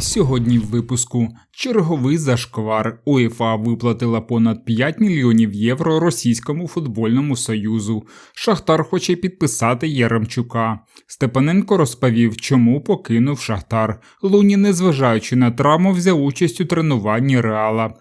Сьогодні в випуску черговий зашквар УЄФА виплатила понад 5 мільйонів євро російському футбольному союзу. Шахтар хоче підписати Яремчука. Степаненко розповів, чому покинув Шахтар. Луні, незважаючи на травму, взяв участь у тренуванні Реала.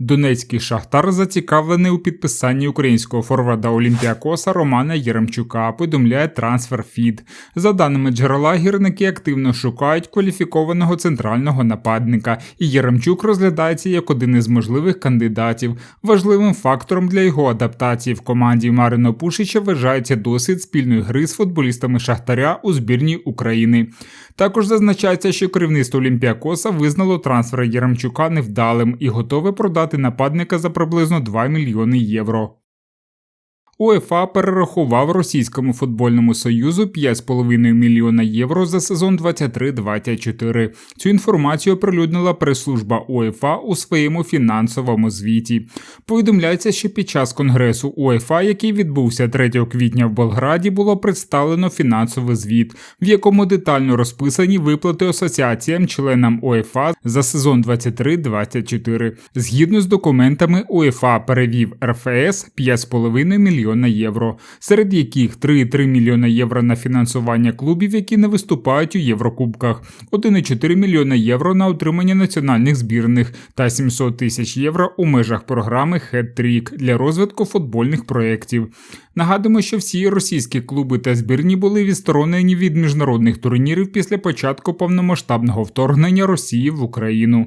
Донецький шахтар зацікавлений у підписанні українського форварда Олімпіакоса Романа Єремчука, повідомляє TransferFeed. За даними джерела, гірники активно шукають кваліфікованого центрального нападника, і Єремчук розглядається як один із можливих кандидатів. Важливим фактором для його адаптації в команді Марино Пушича вважається досвід спільної гри з футболістами Шахтаря у збірній України. Також зазначається, що керівництво Олімпіакоса визнало трансфер Єремчука невдалим і готове продати нападника за приблизно 2 мільйони євро. УЕФА перерахував російському футбольному союзу 5,5 мільйона євро за сезон 23-24. Цю інформацію оприлюднила прес-служба УЕФА у своєму фінансовому звіті. Повідомляється, що під час конгресу УЕФА, який відбувся 3 квітня в Болграді, було представлено фінансовий звіт, в якому детально розписані виплати асоціаціям членам УЕФА за сезон 23-24. Згідно з документами, УЕФА перевів РФС 5,5 мільйона євро, серед яких 3,3 мільйона євро на фінансування клубів, які не виступають у Єврокубках, 1,4 мільйона євро на утримання національних збірних та 700 тисяч євро у межах програми Хет-Трік для розвитку футбольних проєктів. Нагадуємо, що всі російські клуби та збірні були відсторонені від міжнародних турнірів після початку повномасштабного вторгнення Росії в Україну.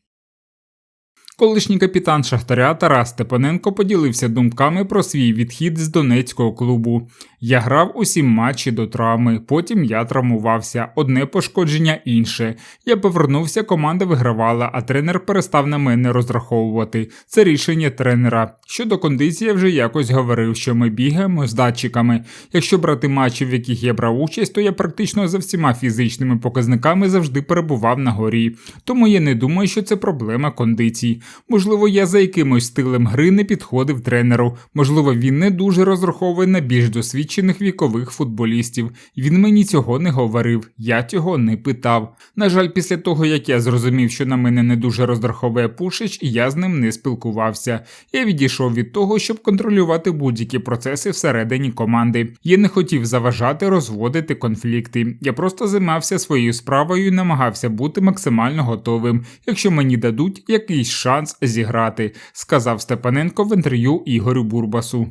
Колишній капітан Шахтаря Тарас Степаненко поділився думками про свій відхід з донецького клубу. Я грав усі матчі до травми, потім я травмувався, одне пошкодження інше. Я повернувся, команда вигравала, а тренер перестав на мене розраховувати. Це рішення тренера. Щодо кондиції, я вже якось говорив, що ми бігаємо з датчиками. Якщо брати матчі, в яких я брав участь, то я практично за всіма фізичними показниками завжди перебував на горі. Тому я не думаю, що це проблема кондицій. Можливо, я за якимось стилем гри не підходив тренеру. Можливо, він не дуже розраховує на більш досвідчених вікових футболістів. Він мені цього не говорив, я цього не питав. На жаль, після того як я зрозумів, що на мене не дуже розраховує Пушич, я з ним не спілкувався. Я відійшов від того, щоб контролювати будь-які процеси всередині команди. Я не хотів заважати розводити конфлікти. Я просто займався своєю справою і намагався бути максимально готовим, якщо мені дадуть якийсь шанс зіграти, сказав Степаненко в інтерв'ю Ігорю Бурбасу.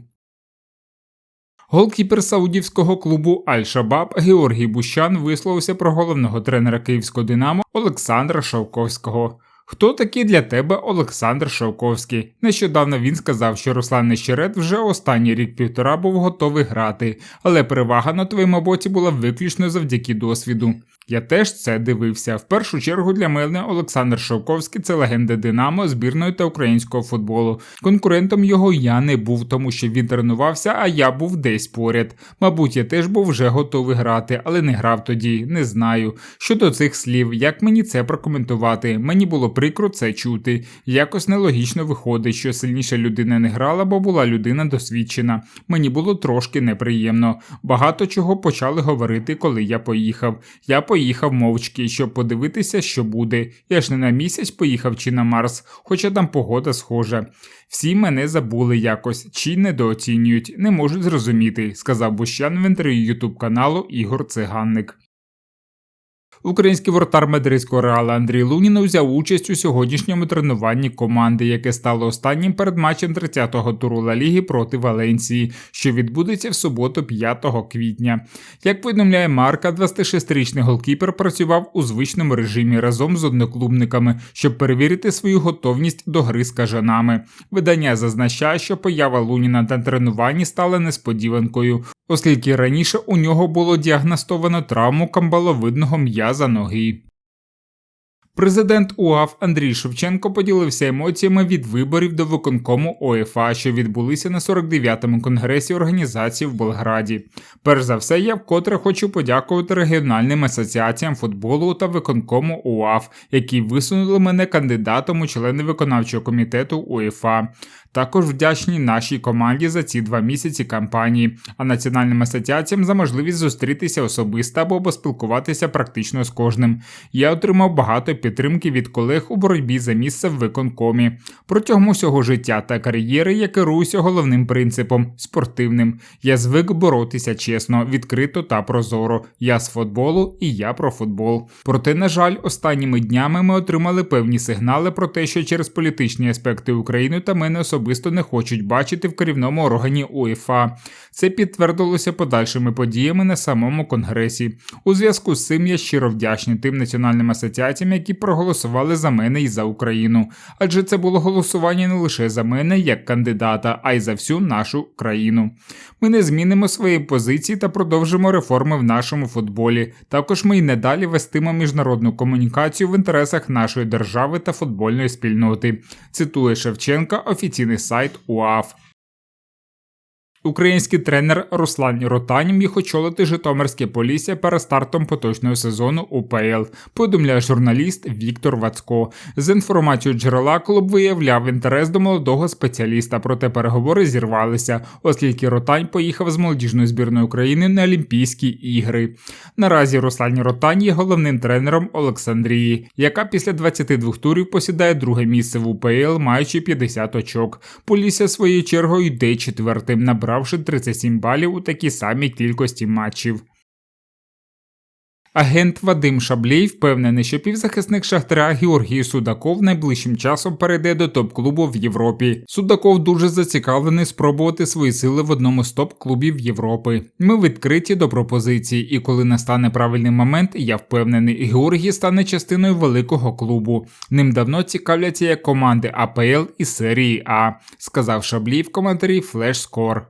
Голкіпер саудівського клубу Аль-Шабаб Георгій Бущан висловився про головного тренера київського Динамо Олександра Шовковського. Хто такий для тебе Олександр Шовковський? Нещодавно він сказав, що Руслан Нещерет вже останній рік-півтора був готовий грати, але перевага на твоєму боці була виключно завдяки досвіду. Я теж це дивився. В першу чергу для мене Олександр Шовковський це легенда Динамо, збірної та українського футболу. Конкурентом його я не був, тому що він тренувався, а я був десь поряд. Мабуть, я теж був вже готовий грати, але не грав тоді, не знаю. Щодо цих слів, як мені це прокоментувати? Мені було прикро це чути. Якось нелогічно виходить, що сильніша людина не грала, бо була людина досвідчена. Мені було трошки неприємно. Багато чого почали говорити, коли я поїхав. Я поїхав мовчки, щоб подивитися, що буде. Я ж не на місяць поїхав чи на Марс, хоча там погода схожа. Всі мене забули якось чи недооцінюють, не можуть зрозуміти, сказав Бущан в інтерв'ю ютуб каналу Ігор Циганник. Український воротар мадридського реала Андрій Лунін взяв участь у сьогоднішньому тренуванні команди, яке стало останнім перед матчем 30-го туру Ла Ліги проти Валенції, що відбудеться в суботу 5 квітня. Як повідомляє Марка, 26-річний голкіпер працював у звичному режимі разом з одноклубниками, щоб перевірити свою готовність до гри з кажанами. Видання зазначає, що поява Луніна на тренуванні стала несподіванкою оскільки раніше у нього було діагностовано травму камбаловидного raz za nohy. Президент УАФ Андрій Шевченко поділився емоціями від виборів до виконкому ОФА, що відбулися на 49-му конгресі організації в Белграді. Перш за все, я вкотре хочу подякувати регіональним асоціаціям футболу та виконкому УАФ, які висунули мене кандидатом у члени виконавчого комітету УЄФА. Також вдячні нашій команді за ці два місяці кампанії, а національним асоціаціям за можливість зустрітися особисто або поспілкуватися практично з кожним. Я отримав багато підтримки від колег у боротьбі за місце в виконкомі. Протягом усього життя та кар'єри я керуюся головним принципом спортивним. Я звик боротися чесно, відкрито та прозоро. Я з футболу і я про футбол. Проте, на жаль, останніми днями ми отримали певні сигнали про те, що через політичні аспекти України та мене особисто не хочуть бачити в керівному органі УЄФА. Це підтвердилося подальшими подіями на самому конгресі. У зв'язку з цим я щиро вдячний тим національним асоціаціям, які проголосували за мене і за Україну. Адже це було голосування не лише за мене як кандидата, а й за всю нашу країну. Ми не змінимо свої позиції та продовжимо реформи в нашому футболі. Також ми й надалі вестимо міжнародну комунікацію в інтересах нашої держави та футбольної спільноти. Цитує Шевченка офіційний сайт УАФ. Український тренер Руслан Ротань міг очолити Житомирське Полісся перед стартом поточного сезону УПЛ, повідомляє журналіст Віктор Вацько. З інформацією джерела клуб виявляв інтерес до молодого спеціаліста, проте переговори зірвалися, оскільки Ротань поїхав з молодіжної збірної України на Олімпійські ігри. Наразі Руслан Ротань є головним тренером Олександрії, яка після 22 турів посідає друге місце в УПЛ, маючи 50 очок. Полісся своєю чергою йде четвертим. набрав набравши 37 балів у такій самій кількості матчів. Агент Вадим Шаблій впевнений, що півзахисник Шахтаря Георгій Судаков найближчим часом перейде до топ-клубу в Європі. Судаков дуже зацікавлений спробувати свої сили в одному з топ-клубів Європи. Ми відкриті до пропозицій, і коли настане правильний момент, я впевнений, Георгій стане частиною великого клубу. Ним давно цікавляться як команди АПЛ і серії А, сказав Шаблій в коментарі Флешскор.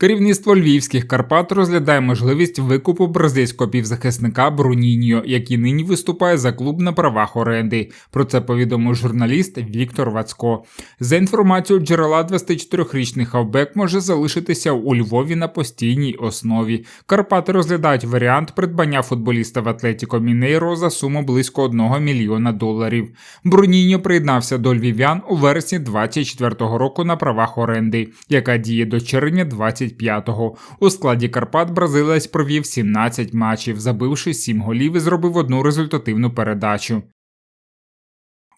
Керівництво львівських Карпат розглядає можливість викупу бразильського півзахисника Бруніньо, який нині виступає за клуб на правах оренди. Про це повідомив журналіст Віктор Вацько. За інформацією джерела 24-річний хавбек може залишитися у Львові на постійній основі. Карпати розглядають варіант придбання футболіста в Атлетіко Мінейро за суму близько 1 мільйона доларів. Бруніньо приєднався до львів'ян у вересні 2024 року на правах оренди, яка діє до червня 20. 25-го. У складі Карпат бразилець провів 17 матчів, забивши 7 голів і зробив одну результативну передачу.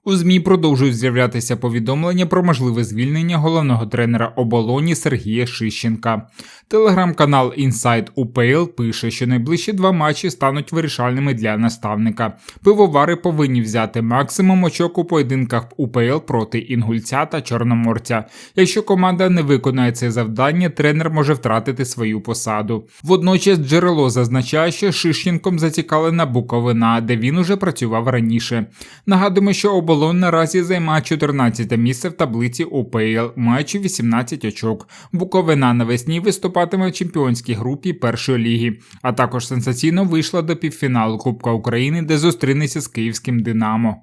У ЗМІ продовжують з'являтися повідомлення про можливе звільнення головного тренера оболоні Сергія Шищенка. Телеграм-канал Inside UPL пише, що найближчі два матчі стануть вирішальними для наставника. Пивовари повинні взяти максимум очок у поєдинках УПЛ проти інгульця та чорноморця. Якщо команда не виконає це завдання, тренер може втратити свою посаду. Водночас джерело зазначає, що Шищенком зацікавлена Буковина, де він уже працював раніше. Нагадуємо, що оболонь Оболонь наразі займає 14 місце в таблиці УПЛ, маючи 18 очок. Буковина навесні виступатиме в чемпіонській групі першої ліги, а також сенсаційно вийшла до півфіналу Кубка України, де зустрінеться з київським Динамо.